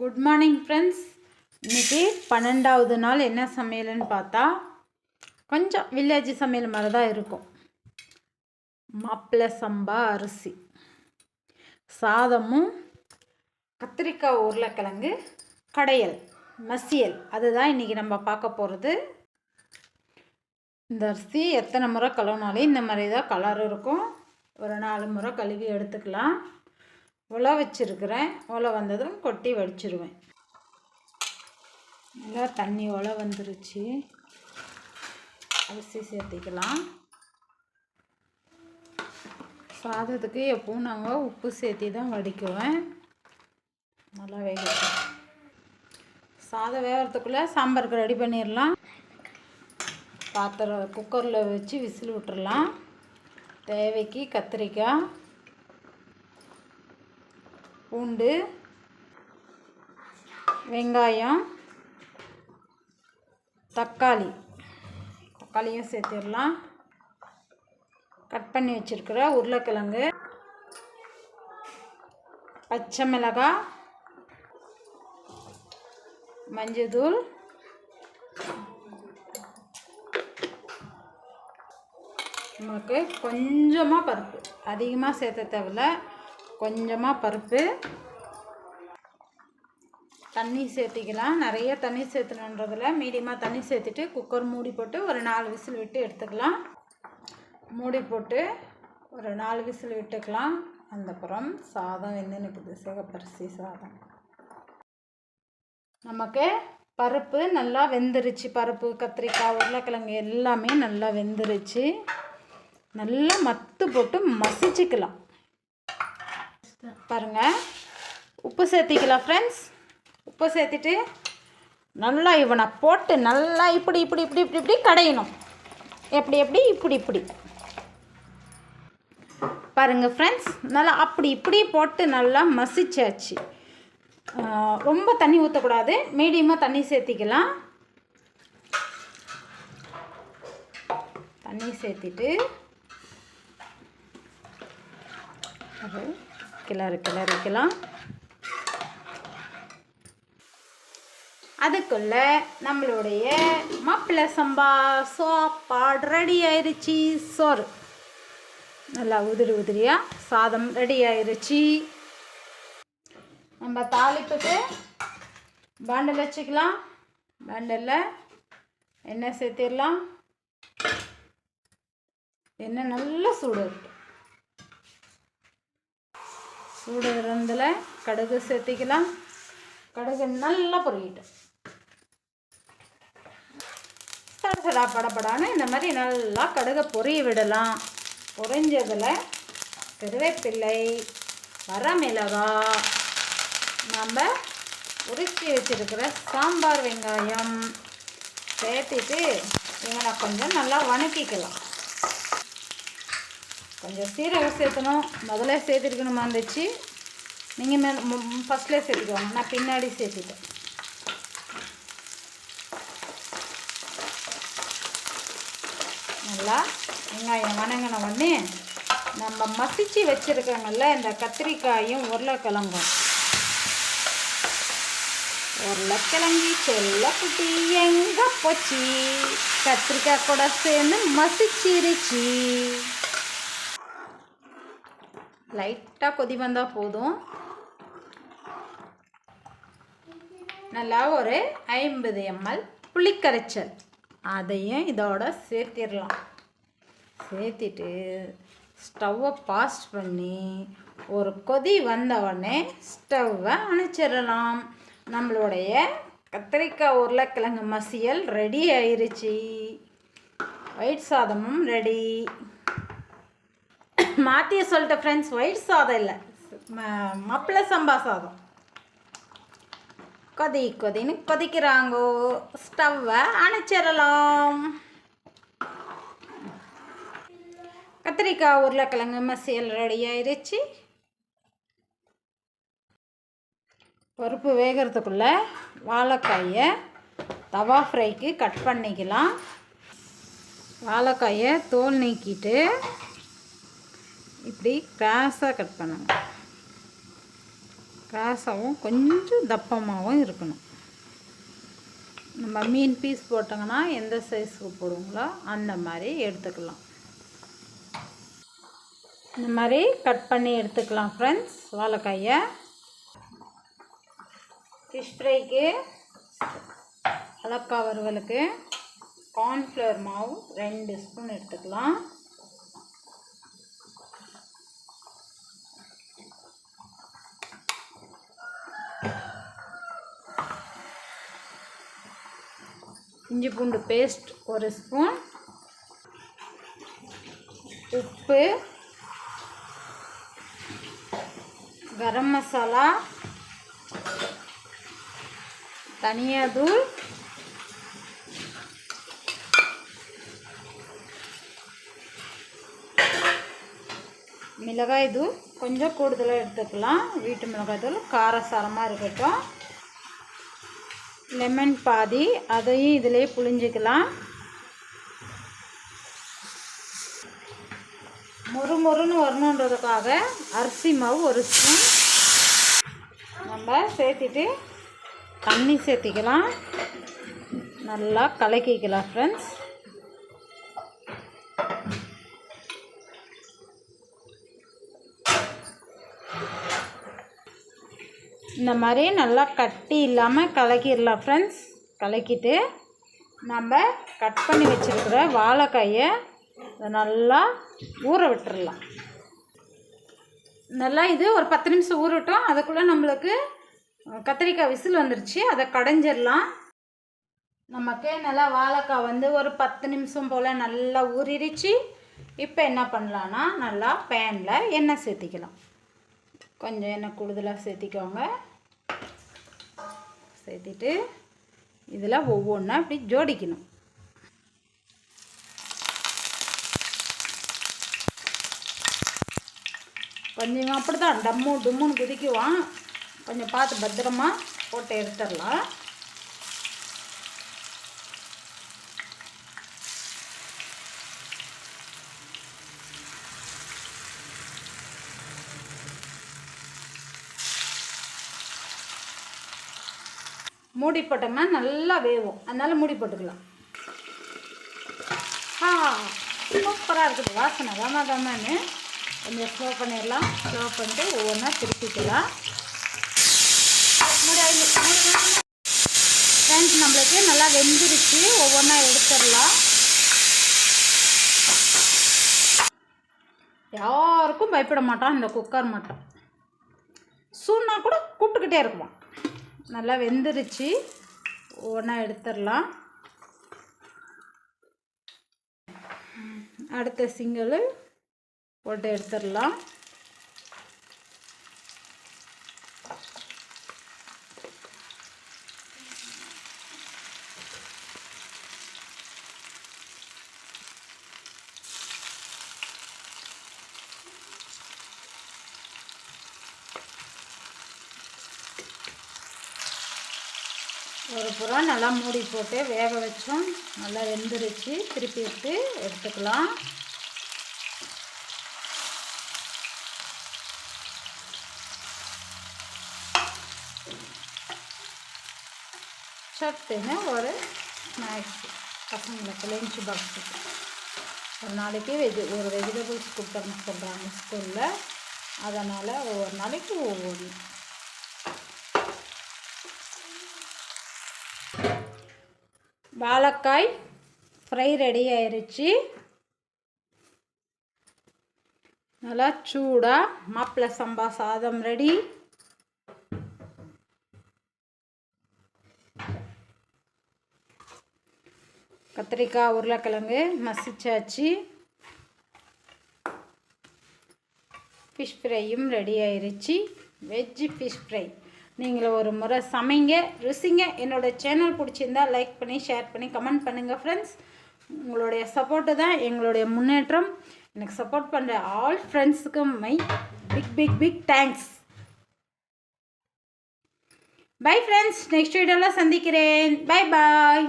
Good morning friends இன்றைக்கி பன்னெண்டாவது நாள் என்ன சமையல்னு பார்த்தா கொஞ்சம் வில்லேஜ் சமையல் மாதிரி தான் இருக்கும். மாப்பிள்ளை சம்பா அரிசி சாதமும் கத்திரிக்காய் உருளைக்கிழங்கு கடையல் மசியல். அதுதான் இன்றைக்கி நம்ம பார்க்க போகிறது இந்த அரிசி எத்தனை முறை கழுவினாலும் இந்த மாதிரி தான் கலர் இருக்கும். ஒரு நாலு முறை கழுவி எடுத்துக்கலாம். உலை வச்சுருக்கிறேன். உலை வந்ததும் கொட்டி வடிச்சிருவேன். நல்லா தண்ணி உலை வந்துருச்சு. அரிசி சேர்த்திக்கலாம். சாதத்துக்கு எப்பவும் நாங்கள் உப்பு சேர்த்தி தான் வடிக்குவேன். நல்லா வேகட்டும். சாதம் வேகிறதுக்குள்ளே சாம்பாருக்கு ரெடி பண்ணிடலாம் பாத்திரம் குக்கரில் வச்சு விசில் விட்டுறலாம் தேவைக்கு கத்திரிக்காய் பூண்டு வெங்காயம் தக்காளி. தக்காளியும் சேர்த்துடலாம். கட் பண்ணி வச்சுருக்கிற உருளைக்கிழங்கு பச்சை மிளகாய் மஞ்சள் நமக்கு கொஞ்சமாக பருப்பு. அதிகமாக சேர்த்த தேவையில்ல. கொஞ்சமாக பருப்பு. தண்ணி சேர்த்திக்கலாம். நிறைய தண்ணி சேர்த்துணுன்றதில் மீடியமாக தண்ணி சேர்த்துட்டு குக்கர் மூடி போட்டு ஒரு நாலு விசில் விட்டு எடுத்துக்கலாம். மூடி போட்டு ஒரு நாலு விசில் விட்டுக்கலாம். அந்தப்புறம் சாதம் வந்து நிற்குது சிகப்பரிசி சாதம். நமக்கு பருப்பு நல்லா வெந்துருச்சு. பருப்பு கத்திரிக்காய் உருளைக்கிழங்கு எல்லாமே நல்லா வெந்துருச்சு. நல்லா மத்து போட்டு மசிச்சுக்கலாம். பாருங்கள் உப்பு சேர்த்திக்கலாம் ஃப்ரெண்ட்ஸ் உப்பு சேர்த்துட்டு நல்லா இவனை போட்டு நல்லா இப்படி இப்படி இப்படி இப்படி இப்படி கடையணும். எப்படி எப்படி? இப்படி இப்படி. பாருங்கள் ஃப்ரெண்ட்ஸ் நல்லா அப்படி இப்படி போட்டு நல்லா மசிச்சாச்சு. ரொம்ப தண்ணி ஊற்றக்கூடாது மீடியமாக தண்ணி சேர்த்திக்கலாம். தண்ணி சேர்த்திட்டு அது கிளறு கிளறிக்கலாம் அதுக்குள்ளே நம்மளுடைய மாப்பிள்ளை சம்பா சாப்பாடு ரெடி ஆயிடுச்சு சோறு. நல்லா உதிரி உதிரியாக சாதம் ரெடி ஆயிடுச்சு நம்ம தாளிப்புக்கு பாண்டில் வச்சுக்கலாம். பாண்டலில் எண்ணெய் சேர்த்திடலாம். எண்ணெய் நல்லா சூடு. சூடு இருந்ததில் கடுகு சேர்த்திக்கலாம். கடுகு நல்லா பொறிக்கிட்டோம் சடா படப்படான்னு இந்த மாதிரி நல்லா கடுகை பொரிய விடலாம். பொரிஞ்சதில் கருவேப்பிள்ளை வரமிளகா. நம்ம உரிச்சி வச்சுருக்கிற சாம்பார் வெங்காயம் சேர்த்துட்டு இவனை கொஞ்சம் நல்லா வணக்கிக்கலாம். கொஞ்சம் சீரகம் சேர்த்தணும். முதல்ல சேர்த்துருக்கணுமா இருந்துச்சு நீங்கள் மே ஃபஸ்ட்லேயே சேர்த்துக்குவாங்க நான் பின்னாடி சேர்த்துட்டேன் நல்லா வெங்காயம் வணங்கின உடனே நம்ம மசிச்சு வச்சுருக்கோங்கல்ல இந்த கத்திரிக்காயும் உருளைக்கிழங்கும். உருளைக்கிழங்கி செல்லக்குட்டி எங்கே போச்சு? கத்திரிக்காய் கூட சேர்ந்து மசிச்சிருச்சு. லைட்டாக கொதி வந்தால் போதும். நல்லா ஒரு ஐம்பது எம்எல் புளிக்கரைச்சல். அதையும் இதோட சேர்த்திடலாம். சேர்த்திட்டு ஸ்டவ்வை பாஸ்ட் பண்ணி ஒரு கொதி வந்த உடனே ஸ்டவ்வை அணைச்சிடலாம். நம்மளுடைய கத்திரிக்காய் உருளைக்கிழங்கு மசியல் ரெடி ஆயிடுச்சு ஒயிட் சாதமும் ரெடி. மாற்றிய சொல்லிட்டேன் ஃப்ரெண்ட்ஸ் ஒயிட் சாதம் இல்லை. மப்பிள சம்பா சாதம். கொதி கொதின்னு கொதிக்கிறாங்கோ. ஸ்டவ்வை அணைச்சிடலாம். கத்திரிக்காய் உருளைக்கிழங்கு மசியல் ரெடி ஆயிடுச்சு பருப்பு வேகிறதுக்குள்ளே வாழைக்காயை தவா ஃப்ரைக்கு கட் பண்ணிக்கலாம். வாழைக்காயை தோல் நீக்கிட்டு இப்படி கிராஸாக கட் பண்ணணும். கிராஸாகவும் கொஞ்சம் தப்பமாகவும் இருக்கணும். நம்ம மீன் பீஸ் போட்டோங்கன்னா எந்த சைஸுக்கு போடுவோங்களோ அந்த மாதிரி எடுத்துக்கலாம். இந்த மாதிரி கட் பண்ணி எடுத்துக்கலாம் ஃப்ரெண்ட்ஸ் வாழைக்காயை. ஃபிஷ் ஃப்ரைக்கு அலக்கா வறுவலுக்கு கார்ன்ஃப்ளவர் மாவு ரெண்டு ஸ்பூன் எடுத்துக்கலாம். இஞ்சி பூண்டு பேஸ்ட் ஒரு ஸ்பூன். உப்பு. கரம் மசாலா. தனியாதூள். மிளகாய் தூள் கொஞ்சம் கூடுதலாக எடுத்துக்கலாம். வீட்டு மிளகாய் தூள் காரசாரமாக இருக்கட்டும். லெமன் பாதி அதையும் இதிலே புளிஞ்சிக்கலாம் மொறு மொறுன்னு வரணுன்றதுக்காக அரிசி மாவு ஒரு ஸ்பூன். நம்ம சேர்த்துட்டு தண்ணி சேர்த்திக்கலாம். நல்லா கலக்கிக்கலாம் ஃப்ரெண்ட்ஸ் இந்த மாதிரி நல்லா கட்டி இல்லாமல் கலக்கிடலாம் ஃப்ரெண்ட்ஸ் கலக்கிட்டு நம்ம கட் பண்ணி வச்சுருக்கிற வாழைக்காயை நல்லா ஊற விட்டுறலாம். நல்லா இது ஒரு பத்து நிமிஷம் ஊறட்டும். அதுக்குள்ளே நம்மளுக்கு கத்திரிக்காய் விசில் வந்துருச்சு. அதை கடைஞ்சிடலாம். நமக்கு நல்லா வாழைக்காய் வந்து ஒரு பத்து நிமிஷம் போல் நல்லா ஊறிடுச்சு. இப்போ என்ன பண்ணலான்னா நல்லா பேனில் எண்ணெய் சேர்த்திக்கலாம். கொஞ்சம் எண்ணெய் கூடுதலாக சேர்த்திக்கோங்க. சேர்த்திட்டு இதெல்லாம் ஒவ்வொன்றா இப்படி ஜோடிக்கணும். கொஞ்சம் அப்படி தான் டம்மு டும்முன்னு குதிக்குவான். கொஞ்சம் பார்த்து பத்திரமா போட்டு எடுத்துடலாம். மூடி போட்டோம்னா நல்லா வேகும் அதனால் மூடி போட்டுக்கலாம். ஆ சூப்பராக இருக்குது. வாசனை. கம கமன்னு கொஞ்சம் ஸ்லோ பண்ணிடலாம். ஸ்லோ பண்ணிட்டு ஒவ்வொன்றா திருப்பிக்கலாம். ஃப்ரெண்ட்ஸ் நம்மளுக்கு நல்லா வெந்துருச்சு. ஒவ்வொன்றா எடுத்துடலாம். யாருக்கும் பயப்பட மாட்டான். இந்த குக்கர் மட்டும். சூன்னா கூட கூப்பிட்டுக்கிட்டே இருக்குவான் நல்லா வெந்துருச்சு. ஒன்றா எடுத்துடலாம். அடுத்த சிங்கிள் போட்டு எடுத்துடலாம். ஒரு புறம் நல்லா மூடி போட்டு வேக வச்சோம். நல்லா வெந்துருச்சு. திருப்பி விட்டு எடுத்துக்கலாம். சட்டுன்னு ஒரு ஸ்நாக்ஸ் பசங்களுக்கு லஞ்ச் பாக்ஸுக்கு ஒரு நாளைக்கு வெஜி ஒரு வெஜிடபிள்ஸ் கொடுத்தோம்னு சொல்கிறாங்க ஸ்கூலில். அதனால் ஒவ்வொரு நாளைக்கு ஒவ்வொன்று வாழைக்காய் ஃப்ரை ரெடி ஆயிடுச்சு நல்லா சூடாக மாப்பிள்ளை சம்பா சாதம் ரெடி கத்திரிக்காய் உருளைக்கிழங்கு மசிச்சாச்சு. ஃபிஷ் ஃப்ரையும் ரெடி ஆயிடுச்சு வெஜ்ஜு ஃபிஷ் ஃப்ரை நீங்கள் ஒரு முறை சமைங்க ருசிங்க. என்னோடய சேனல் பிடிச்சிருந்தா லைக் பண்ணி ஷேர் பண்ணி கமெண்ட் பண்ணுங்கள் ஃப்ரெண்ட்ஸ் உங்களுடைய சப்போர்ட்டு தான் எங்களுடைய முன்னேற்றம். எனக்கு சப்போர்ட் பண்ணுற ஆல் ஃப்ரெண்ட்ஸுக்கும் my big big big thanks bye friends next வீடியோவில் சந்திக்கிறேன். Bye bye